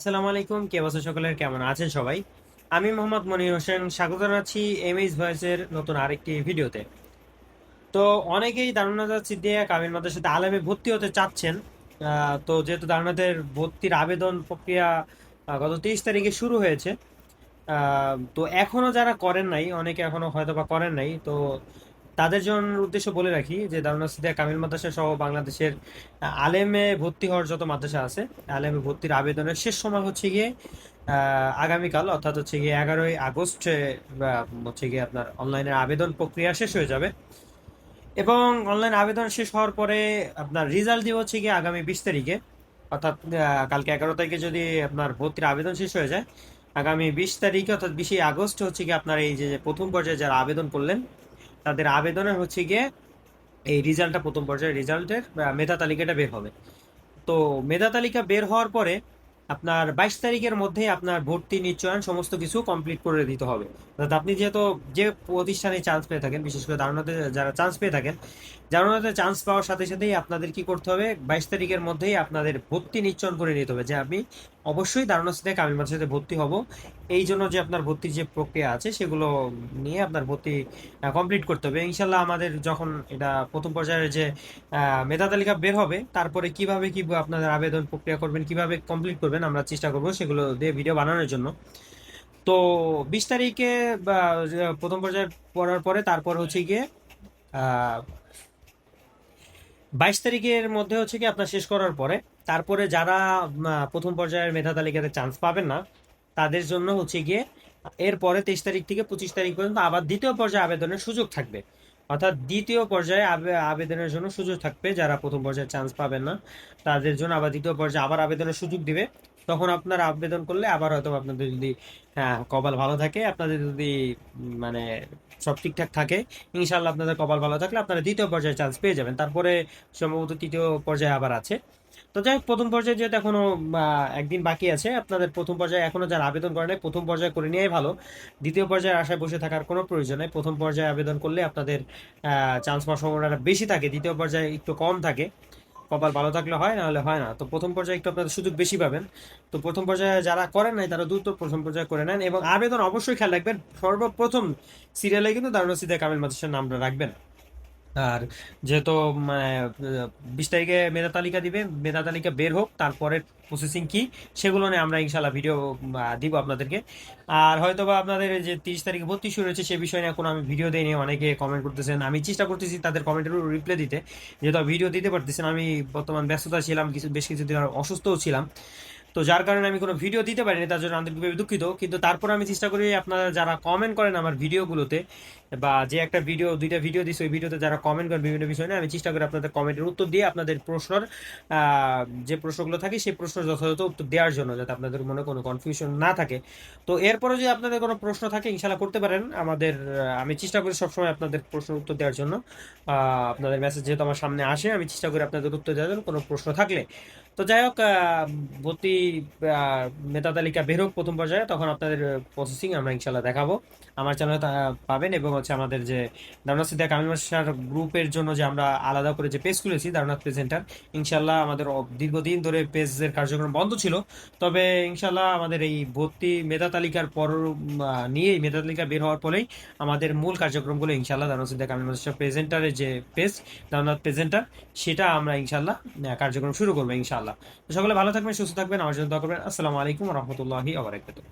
আসসালামু আলাইকুম, কে বছর সকলের কেমন আছেন সবাই? আমি মোহাম্মদ মনির হোসেন, স্বাগত জানাচ্ছি এমএইচ ভয়েসের নতুন আরেকটি ভিডিওতে। তো অনেকেই দারুণাজাত সিদ্দিয়া কামিল মাদ্রাসাতে আলেমে ভর্তি হতে চাচ্ছেন। তো যেহেতু দারুণাদের ভর্তির আবেদন প্রক্রিয়া গত তেইশ তারিখে শুরু হয়েছে। তো এখনও যারা করেন নাই, অনেকে এখনও হয়তো বা করেন নাই, তো তাদের জন্য উদ্দেশ্য বলে রাখি যে দারুণা সিদ্দিয়া কামিল মাদ্রাসা সহ বাংলাদেশের আলেমে ভর্তি হওয়ার যত মাদ্রাসা আছে, আলেমে ভর্তির আবেদনের শেষ সময় হচ্ছে গিয়ে আগামীকাল, অর্থাৎ হচ্ছে গিয়ে এগারোই আগস্ট হচ্ছে গিয়ে আপনার অনলাইনের আবেদন প্রক্রিয়া শেষ হয়ে যাবে। এবং অনলাইন আবেদন শেষ হওয়ার পরে আপনার রেজাল্ট দিয়ে হচ্ছে গিয়ে আগামী বিশ তারিখে, অর্থাৎ কালকে এগারো তারিখে যদি আপনার ভর্তির আবেদন শেষ হয়ে যায়, আগামী বিশ তারিখে, অর্থাৎ বিশে আগস্ট হচ্ছে গিয়ে আপনার এই যে প্রথম পর্যায়ে যারা আবেদন করলেন তাদের আবেদনের হচ্ছে গিয়ে এই রেজাল্টটা প্রথম পর্যায়ে, রেজাল্টের মেধা তালিকাটা বের হবে। তো মেধা তালিকা বের হওয়ার পরে আপনার বাইশ তারিখের মধ্যে আপনার ভর্তি, নিশ্চয়ন সমস্ত কিছু কমপ্লিট করে দিতে হবে। অর্থাৎ আপনি যেহেতু যে প্রতিষ্ঠানে চান্স পেয়ে থাকেন, বিশেষ করে দারুণাতে যারা চান্স পেয়ে থাকেন, দারুণাতে চান্স পাওয়ার সাথে সাথেই আপনাদের কি করতে হবে? বাইশ তারিখের মধ্যেই আপনাদের ভর্তি, নিশ্চয়ন করে নিতে হবে। যে আমি অবশ্যই দারুণাতে থেকে কামিল মাদ্রাসাতে ভর্তি হব। এই জন্য যে আপনার ভর্তির যে প্রক্রিয়া আছে, সেগুলো নিয়ে আপনার ভর্তি কমপ্লিট করতে হবে। ইনশাল্লাহ আমাদের যখন এটা প্রথম পর্যায়ের যে মেধা তালিকা বের হবে, তারপরে কীভাবে কি আপনাদের আবেদন প্রক্রিয়া করবেন, কীভাবে কমপ্লিট করবেন, আমরা চেষ্টা করব সেগুলো দিয়ে ভিডিও বানানোর জন্য। তো বিশ তারিখে প্রথম পর্যায়ে পড়ার পরে তারপর হচ্ছে গিয়ে বাইশ তারিখের মধ্যে হচ্ছে কি আপনার শেষ করার পরে, তারপরে যারা প্রথম পর্যায়ের মেধা তালিকাতে চান্স পাবেন না তাদের জন্য হচ্ছে গিয়ে এরপরে তেইশ তারিখ থেকে পঁচিশ তারিখ পর্যন্ত আবার দ্বিতীয় পর্যায়ে আবেদনের সুযোগ থাকবে। অর্থাৎ দ্বিতীয় পর্যায়ে আবে- আবেদনের জন্য সুযোগ থাকবে। যারা প্রথম পর্যায়ে চান্স পাবেন না, তাদের জন্য আবার দ্বিতীয় পর্যায়ে আবার আবেদনের সুযোগ দিবে। তখন আপনারা আবেদন করলে আবার হয়তো আপনাদের যদি হ্যাঁ কপাল ভালো থাকে আপনাদের যদি মানে সব ঠিকঠাক থাকে ইনশাল্লাহ আপনাদের কপাল ভালো থাকলে আপনারা দ্বিতীয় পর্যায়ে চান্স পেয়ে যাবেন। তারপরে সম্ভবত তৃতীয় পর্যায়ে আবার আছে। তো যাই হোক, প্রথম পর্যায়ে যেহেতু এখনও একদিন বাকি আছে আপনাদের প্রথম পর্যায়ে এখনও যারা আবেদন করে নাই প্রথম পর্যায়ে করে নেওয়াই ভালো। দ্বিতীয় পর্যায়ে আশায় বসে থাকার কোনো প্রয়োজন নেই। প্রথম পর্যায়ে আবেদন করলে আপনাদের চান্স পাওয়ার সম্ভাবনাটা বেশি থাকে। দ্বিতীয় পর্যায়ে একটু কম থাকে। কপাল ভালো থাকলে হয় না হলে হয় না। তো প্রথম পর্যায়ে একটু আপনাদের সুযোগ বেশি পাবেন। তো প্রথম পর্যায়ে যারা করেন নাই, তারা দ্রুত প্রথম পর্যায়ে করে নেন এবং আবেদন অবশ্যই খেয়াল রাখবেন। সর্বপ্রথম সিরিয়ালে কিন্তু দারুণ সিদ্ধা কামিল মাদ্রাসার নামটা রাখবেন। আর যেহেতু মানে বিশ তারিখে মেধা তালিকা দিবে, মেধা তালিকা বের হোক, তারপরে প্রসেসিং কি, সেগুলো নিয়ে আমরা ইনশাল্লাহ ভিডিও দিব আপনাদেরকে। আর হয়তো বা আপনাদের যে তিরিশ তারিখে ভর্তি শুরু হয়েছে, সে বিষয়ে নিয়ে এখন আমি ভিডিও দিইনি, অনেকে কমেন্ট করতেছেন। আমি চেষ্টা করতেছি তাদের কমেন্টের রিপ্লাই দিতে, যেহেতু ভিডিও দিতে পারতেছেন, আমি বর্তমান ব্যস্ততা ছিলাম, কিছু, বেশ কিছুদিন অসুস্থও ছিলাম। তো যার কারণে আমি কোনো ভিডিও দিতে পারিনি, তার জন্য আন্তরিকভাবে দুঃখিত। কিন্তু তারপর আমি চেষ্টা করি আপনারা যারা কমেন্ট করেন আমার ভিডিওগুলোতে বা যে একটা ভিডিও দুইটা ভিডিও দিচ্ছে ওই ভিডিওতে যারা কমেন্ট করেন বিভিন্ন বিষয় নিয়ে, আমি চেষ্টা করি আপনাদের কমেন্টের উত্তর দিয়ে আপনাদের প্রশ্নের যে প্রশ্নগুলো থাকে, সেই প্রশ্নের যথাযথ উত্তর দেওয়ার জন্য, যাতে আপনাদের মনে কোনো কনফিউশন না থাকে। তো এরপরে যদি আপনাদের কোনো প্রশ্ন থাকে ইনশাল্লাহ করতে পারেন। আমাদের আমি চেষ্টা করি সবসময় আপনাদের প্রশ্নের উত্তর দেওয়ার জন্য। আপনাদের মেসেজ যেহেতু আমার সামনে আসে, আমি চেষ্টা করি আপনাদের উত্তর দেওয়ার জন্য কোনো প্রশ্ন থাকলে। তো যাই হোক ভর্তি মেধা তালিকা বের হোক প্রথম পর্যায়ে, তখন আপনাদের প্রসেসিং আমরা ইনশাল্লাহ দেখাবো। আমার চ্যানেলে পাবেন এবং হচ্ছে আমাদের যে দারুণাথ সিদ্দিক কামিল মাস্টার গ্রুপের জন্য যে আমরা আলাদা করে যে পেজ খুলেছি দারুণাথ প্রেজেন্টার ইনশাল্লাহ আমাদের দীর্ঘদিন ধরে পেজের কার্যক্রম বন্ধ ছিল। তবে ইনশাল্লাহ আমাদের এই ভর্তি মেধা তালিকার পর নিয়েই মেধা তালিকা বের হওয়ার পরেই আমাদের মূল কার্যক্রমগুলো ইনশাল্লাহ দারুণাথ সিদ্দিক কামিল মাস্টার প্রেজেন্টারের যে পেজ দারুণাথ প্রেজেন্টার সেটা আমরা ইনশাল্লাহ কার্যক্রম শুরু করব ইনশাল্লাহ সকলে ভালো থাকবেন, সুস্থ থাকবেন। আমার জন্য দোয়া করবেন। আসসালামু আলাইকুম রহমতুল্লাহি আবরাকাতুহ